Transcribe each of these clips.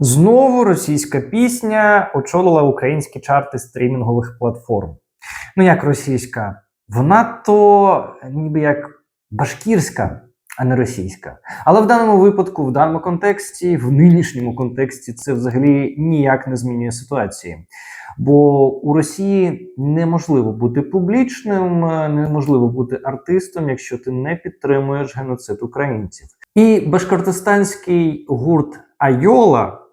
Знову російська пісня очолила українські чарти стрімінгових платформ. Ну як російська? Вона то ніби як башкірська, а не російська. Але в даному випадку, в даному контексті, в нинішньому контексті, це взагалі ніяк не змінює ситуації. Бо у Росії неможливо бути публічним, е, неможливо бути артистом, якщо ти не підтримуєш геноцид українців. І башкортостанський гурт Айола,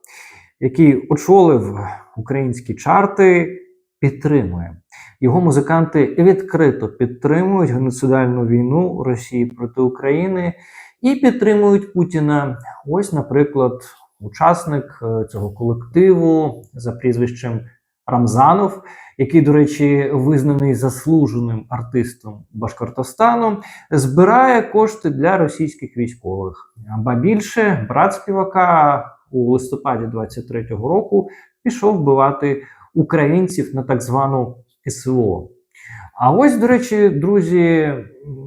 який очолив українські чарти, підтримує. Його музиканти відкрито підтримують геноцидальну війну Росії проти України і підтримують Путіна. Ось, наприклад, учасник е, цього колективу за прізвищем Рамзанов, який, до речі, визнаний заслуженим артистом Башкортостану, збирає кошти для російських військових. Ба більше брат співака у листопаді 23-го року пішов вбивати українців на так звану СВО. А ось, до речі, друзі,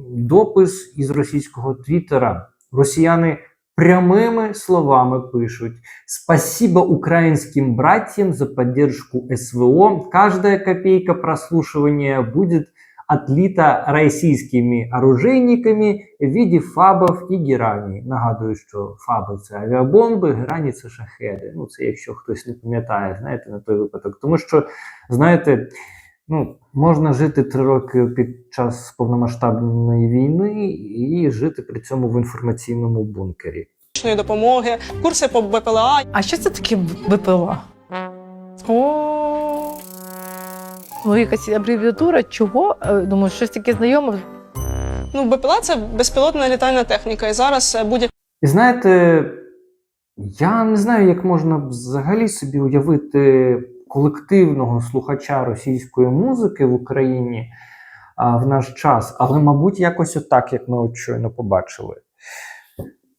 допис із російського твіттера. Росіяни прямими словами пишуть: Спасибо украинским братьям за поддержку СВО. Каждая копейка прослушивания будет отлита російськими оружейниками в виде фабов і герані. Нагадую, що фаби це авіабомби, герані це шахеди. Ну, це якщо хтось не пам'ятає, знаєте, на той випадок. Тому що, знаєте, ну, можна жити три роки під час повномасштабної війни і жити при цьому в інформаційному бункері. допомоги, курси по БПЛА. А що це таке БПЛА? О. Ну, якась абревіатура чого? Е, Думаю, щось таке знайоме. Ну, БПЛА це безпілотна літальна техніка. І зараз е, будь І знаєте, я не знаю, як можна взагалі собі уявити колективного слухача російської музики в Україні а, в наш час, але, мабуть, якось отак, як ми от щойно побачили.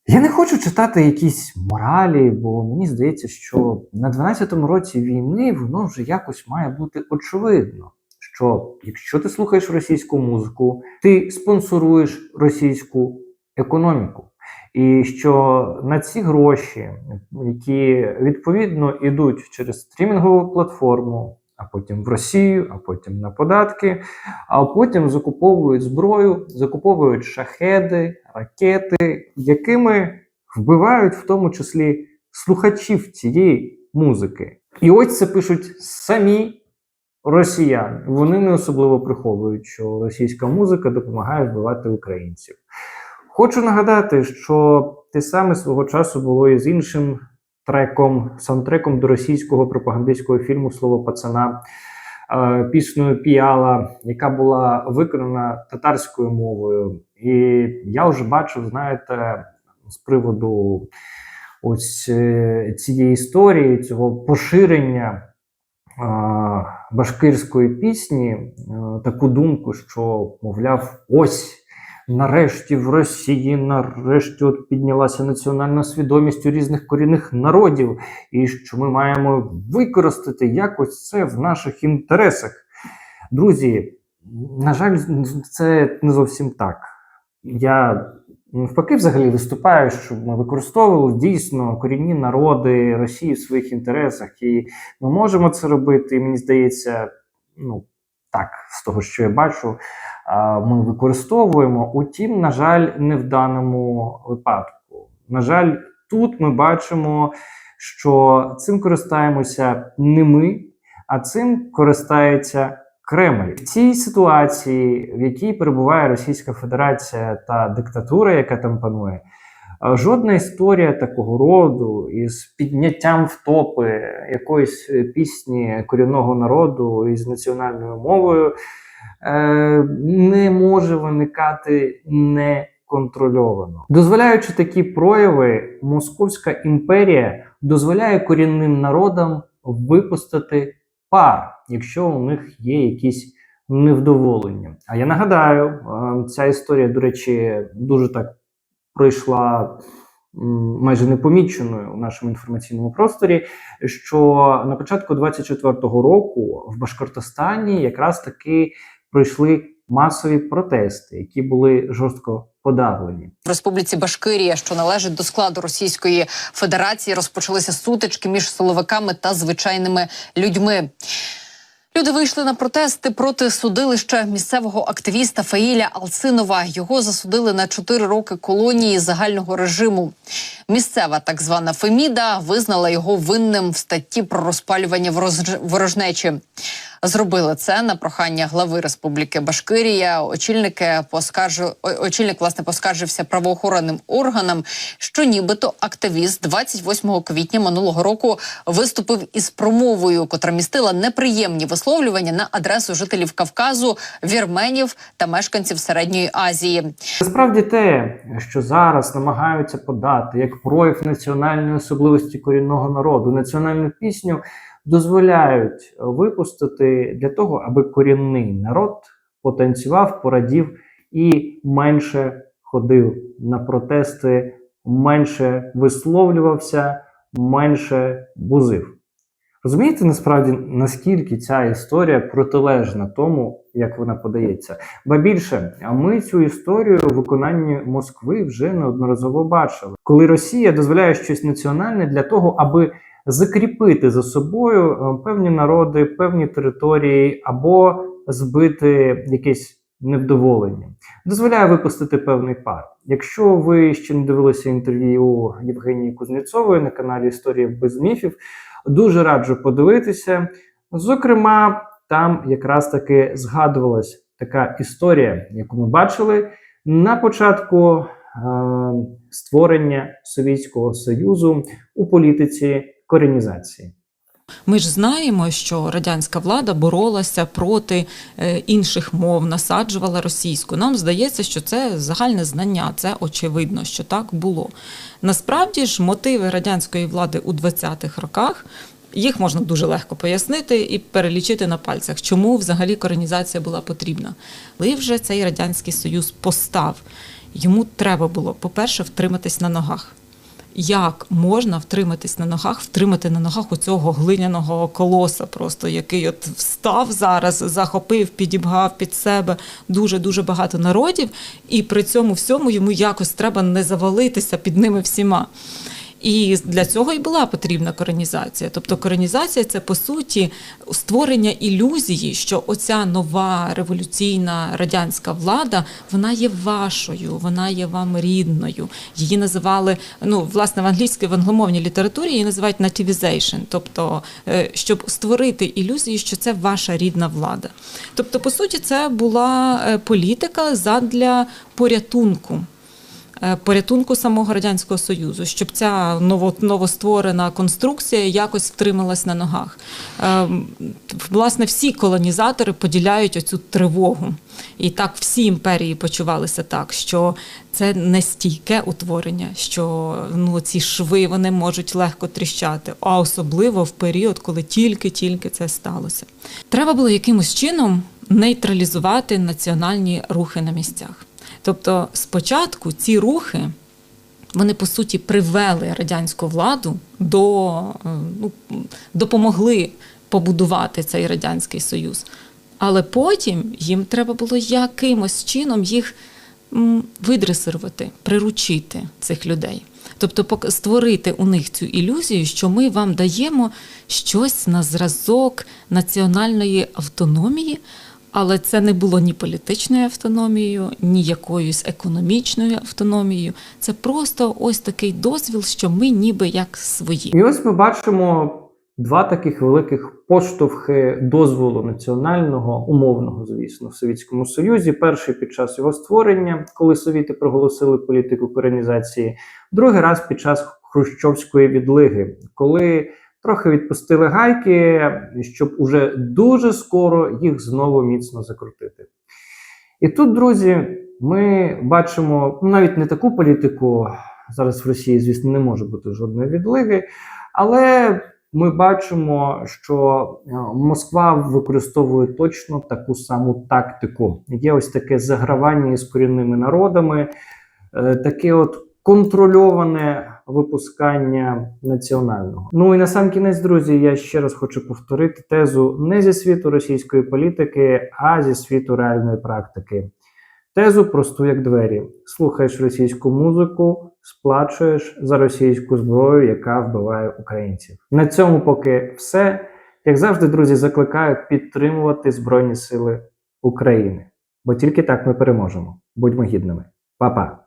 Я не хочу читати якісь моралі, бо мені здається, що на 12-му році війни воно вже якось має бути очевидно, що якщо ти слухаєш російську музику, ти спонсоруєш російську економіку. І що на ці гроші, які відповідно йдуть через стрімінгову платформу, а потім в Росію, а потім на податки, а потім закуповують зброю, закуповують шахеди, ракети, якими вбивають в тому числі слухачів цієї музики. І ось це пишуть самі росіяни. Вони не особливо приховують, що російська музика допомагає вбивати українців. Хочу нагадати, що те саме свого часу було і з іншим треком, саундтреком до російського пропагандистського фільму Слово пацана, е, піснею Піала, яка була виконана татарською мовою. І я вже бачив, знаєте, з приводу ось е, цієї історії, цього поширення е, башкирської пісні, таку думку, що, мовляв, ось. Нарешті в Росії нарешті от піднялася національна свідомість у різних корінних народів, і що ми маємо використати якось це в наших інтересах. Друзі, на жаль, це не зовсім так. Я навпаки взагалі виступаю, щоб ми використовували дійсно корінні народи Росії в своїх інтересах, і ми можемо це робити. І мені здається, ну так, з того, що я бачу ми використовуємо. Утім, на жаль, не в даному випадку. На жаль, тут ми бачимо, що цим користаємося не ми, а цим користається Кремль. В цій ситуації, в якій перебуває Російська Федерація та диктатура, яка там панує. Жодна історія такого роду із підняттям в топи якоїсь е, пісні корінного народу із національною мовою е, не може виникати неконтрольовано. Дозволяючи такі прояви, Московська імперія дозволяє корінним народам випустити пар, якщо у них є якісь невдоволення. А я нагадаю, е, ця історія, до речі, дуже так пройшла. Майже непоміченою у нашому інформаційному просторі, що на початку 24-го року в Башкортостані якраз таки пройшли масові протести, які були жорстко подавлені. В Республіці Башкирія, що належить до складу Російської Федерації, розпочалися сутички між силовиками та звичайними людьми. Люди вийшли на протести проти судилища місцевого активіста Фаїля Алцинова. Його засудили на 4 роки колонії загального режиму. Місцева так звана Феміда визнала його винним в статті про розпалювання ворож- ворожнечі. Зробили це на прохання глави Республіки Башкирія. Очільники поскаржу очільник власне поскаржився правоохоронним органам, що нібито активіст 28 квітня минулого року виступив із промовою, котра містила неприємні висловлювання на адресу жителів Кавказу, вірменів та мешканців Середньої Азії. Насправді те, що зараз намагаються подати як прояв національної особливості корінного народу, національну пісню дозволяють випустити для того, аби корінний народ потанцював, порадів і менше ходив на протести, менше висловлювався, менше бузив. Розумієте, насправді, наскільки ця історія протилежна тому, як вона подається? Ба більше, а ми цю історію у виконанні Москви вже неодноразово бачили, коли Росія дозволяє щось національне для того, аби закріпити за собою е, певні народи, певні території або збити якесь невдоволення, дозволяє випустити певний пар. Якщо ви ще не дивилися інтерв'ю Євгенії Кузнєцової на каналі Історія без міфів, дуже раджу подивитися. Зокрема, там якраз таки згадувалась така історія, яку ми бачили на початку е, створення Совєтського Союзу у політиці коренізації. Ми ж знаємо, що радянська влада боролася проти е, інших мов, насаджувала російську. Нам здається, що це загальне знання, це очевидно, що так було. Насправді ж мотиви радянської влади у 20-х роках. Їх можна дуже легко пояснити і перелічити на пальцях, чому взагалі коренізація була потрібна. Коли вже цей радянський союз постав, йому треба було, по-перше, втриматись на ногах як можна втриматись на ногах, втримати на ногах у цього глиняного колоса, просто який от встав зараз, захопив, підібгав під себе дуже дуже багато народів, і при цьому всьому йому якось треба не завалитися під ними всіма. І для цього і була потрібна коренізація. Тобто коренізація це по суті створення ілюзії, що оця нова революційна радянська влада вона є вашою, вона є вам рідною. Її називали ну власне в англійській в англомовній літературі її називають nativization, тобто е, щоб створити ілюзію, що це ваша рідна влада. Тобто, по суті, це була е, політика задля порятунку порятунку самого радянського союзу, щоб ця ново, новостворена конструкція якось втрималась на ногах. Ем, Власне, всі колонізатори поділяють оцю тривогу. І так всі імперії почувалися так, що це не стійке утворення, що ну ці шви вони можуть легко тріщати, а особливо в період, коли тільки-тільки це сталося. Треба було якимось чином нейтралізувати національні рухи на місцях. Тобто, спочатку ці рухи вони по суті привели радянську владу до е, ну, допомогли побудувати цей радянський союз. Але потім їм треба було якимось чином їх видресирувати, приручити цих людей. Тобто створити у них цю ілюзію, що ми вам даємо щось на зразок національної автономії, але це не було ні політичною автономією, ні якоюсь економічною автономією. Це просто ось такий дозвіл, що ми ніби як свої. І ось ми бачимо два таких великих поштовхи дозволу національного, умовного, звісно, в Совєтському Союзі. Перший під час його створення, коли совіти проголосили політику коренізації, другий раз під час хрущовської відлиги, коли трохи відпустили гайки, щоб уже дуже скоро їх знову міцно закрутити. І тут, друзі, ми бачимо ну, навіть не таку політику. Зараз в Росії, звісно, не може бути жодної відлиги, але ми бачимо, що е, Москва використовує точно таку саму тактику. Є ось таке загравання із корінними народами, е, таке от контрольоване випускання національного. Ну і на сам кінець, друзі, я ще раз хочу повторити тезу не зі світу російської політики, а зі світу реальної практики. Тезу просту як двері: слухаєш російську музику, сплачуєш за російську зброю, яка вбиває українців. На цьому поки все. Як завжди, друзі, закликаю підтримувати Збройні Сили України, бо тільки так ми переможемо. Будьмо гідними. Па-па!